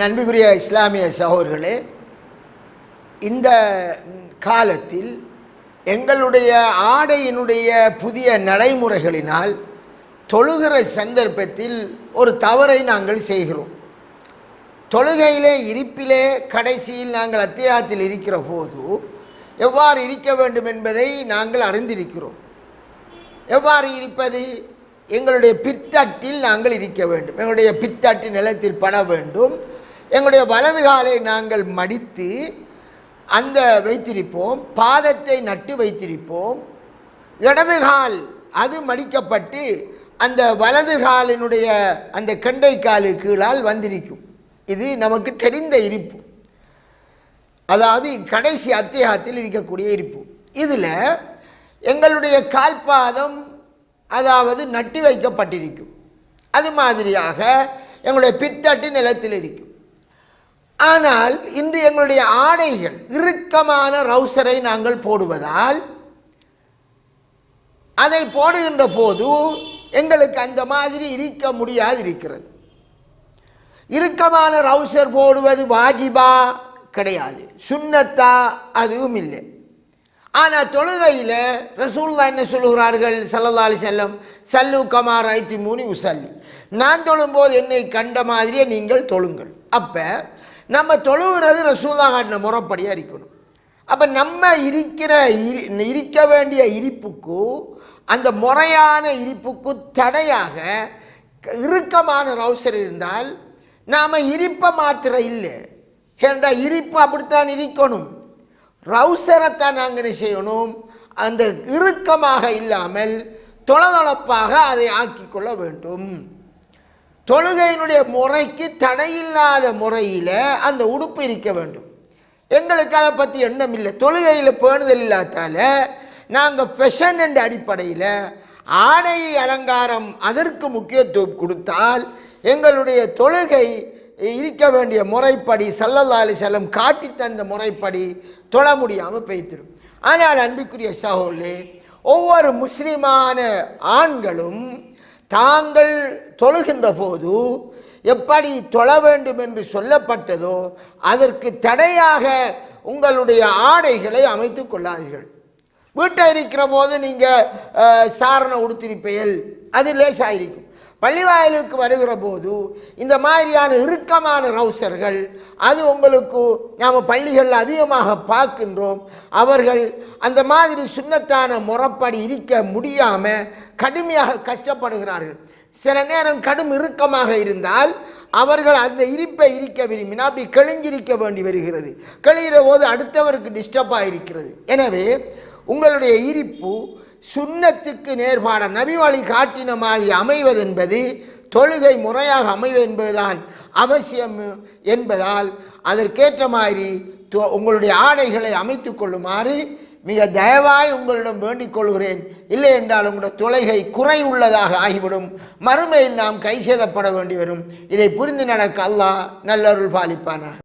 அன்பிற்குரிய இஸ்லாமிய சகோதர்களே இந்த காலத்தில் எங்களுடைய ஆடையினுடைய புதிய நடைமுறைகளினால் தொழுகிற சந்தர்ப்பத்தில் ஒரு தவறை நாங்கள் செய்கிறோம். தொழுகையிலே இருப்பிலே கடைசியில் நாங்கள் அத்தியாயத்தில் இருக்கிற போது எவ்வாறு இருக்க வேண்டும் என்பதை நாங்கள் அறிந்திருக்கிறோம். எவ்வாறு இருப்பது? எங்களுடைய பிற்தட்டில் நாங்கள் இருக்க வேண்டும். எங்களுடைய பிற்தட்டு நிலத்தில் பட வேண்டும். எங்களுடைய வலது காலை நாங்கள் மடித்து அந்த வைத்திருப்போம் பாதத்தை நட்டு வைத்திருப்போம். இடது கால் அது மடிக்கப்பட்டு அந்த வலது காலினுடைய அந்த கெண்டை காலு கீழால் வந்திருக்கும். இது நமக்கு தெரிந்த இருப்பு. அதாவது கடைசி அத்தியாகத்தில் இருக்கக்கூடிய இருப்பு. இதில் எங்களுடைய கால்பாதம் அதாவது நட்டு வைக்கப்பட்டிருக்கும். அது மாதிரியாக எங்களுடைய பித்தட்டு நிலத்தில் இருக்கும். ஆனால் இன்று எங்களுடைய ஆடைகள் இறுக்கமான ரவுசரை நாங்கள் போடுவதால் அதை போடுகின்ற போது எங்களுக்கு அந்த மாதிரி இருக்க முடியாது இருக்கிறது இறுக்கமான ரவுசர் போடுவது வாஜிபா கிடையாது சுண்ணத்தா அதுவும் இல்லை. ஆனால் தொழுகையில் ரசூல்லா என்ன சொல்லுகிறார்கள்? சல்லல்லா அலி செல்லம் சல்லு கமார் ஐத்தி மூணு உசல்லி நான் தொழும்போது என்னை கண்ட மாதிரியே நீங்கள் தொழுங்கள். அப்போ நம்ம தொழுகிறது ரசூல்லா காட்டின முறைப்படியாக இருக்கணும். அப்போ நம்ம இருக்கிற இருக்க வேண்டிய இருப்புக்கும் அந்த முறையான இருப்புக்கும் தடையாக இறுக்கமான ரவுசர் இருந்தால் நாம் இருப்பை மாத்திர இல்லை. ஏண்டா இருப்பு அப்படித்தான் இருக்கணும். ரவுசரைத்தான் நாங்கள் என்ன செய்யணும்? அந்த இறுக்கமாக இல்லாமல் தொளதொளப்பாக அதை ஆக்கி கொள்ள வேண்டும். தொழுகையினுடைய முறைக்கு தடையில்லாத முறையில் அந்த உடுப்பு இருக்க வேண்டும். எங்களுக்கு அதை பற்றி எண்ணம் இல்லை. தொழுகையில் பேணுதல் இல்லாதால நாங்கள் ஃபெஷன் என்ற அடிப்படையில் ஆடை அலங்காரம் அதற்கு முக்கியத்துவம் கொடுத்தால் எங்களுடைய தொழுகை இருக்க வேண்டிய முறைப்படி சல்லல்லா அலி செல்லம் காட்டி தந்த முறைப்படி தொழ முடியாமல் பெய்த்திடும் ஆனால் அன்புக்குரிய சகோலே ஒவ்வொரு முஸ்லிமான ஆண்களும் தாங்கள் தொழுகின்ற போது எப்படி தொழ வேண்டும் என்று சொல்லப்பட்டதோ அதற்கு தடையாக உங்களுடைய ஆடைகளை அமைத்து கொள்ளாதீர்கள். வீட்டை இருக்கிற போது நீங்கள் சாரணை உடுத்திருப்பீர்கள். அது லேசாயிருக்கும். பள்ளிவாயலுக்கு வருகிற போது இந்த மாதிரியான இறுக்கமான ரவுசர்கள் அது உங்களுக்கு நாம் பள்ளிகளில் அதிகமாக பார்க்கின்றோம். அவர்கள் அந்த மாதிரி சுண்ணத்தான முறைப்படி இருக்க முடியாமல் கடுமையாக கஷ்டப்படுகிறார்கள். சில நேரம் கடும் இறுக்கமாக இருந்தால் அவர்கள் அந்த இருப்பை இருக்க விரும்பினால் அப்படி கிழிஞ்சிருக்க வேண்டி வருகிறது. கிழிகிற போது அடுத்தவருக்கு டிஸ்டர்பாக இருக்கிறது. எனவே உங்களுடைய இருப்பு சுண்ணத்துக்கு நேர்பாட நபி வழி காட்டின மாதிரி அமைவதென்பது தொழுகை முறையாக அமைவது என்பதுதான் அவசியம் என்பதால் அதற்கேற்ற மாதிரி உங்களுடைய ஆடைகளை அமைத்து கொள்ளுமாறு மிக தயவாய் உங்களிடம் வேண்டிக் கொள்கிறேன். இல்லை என்றால் உங்களுடைய தொலைகை குறை உள்ளதாக ஆகிவிடும். மறுமையில் நாம் கை சேதப்பட வேண்டி வரும். இதை புரிந்து நடக்க அல்லாஹ் நல்லருள் பாலிப்பானாக.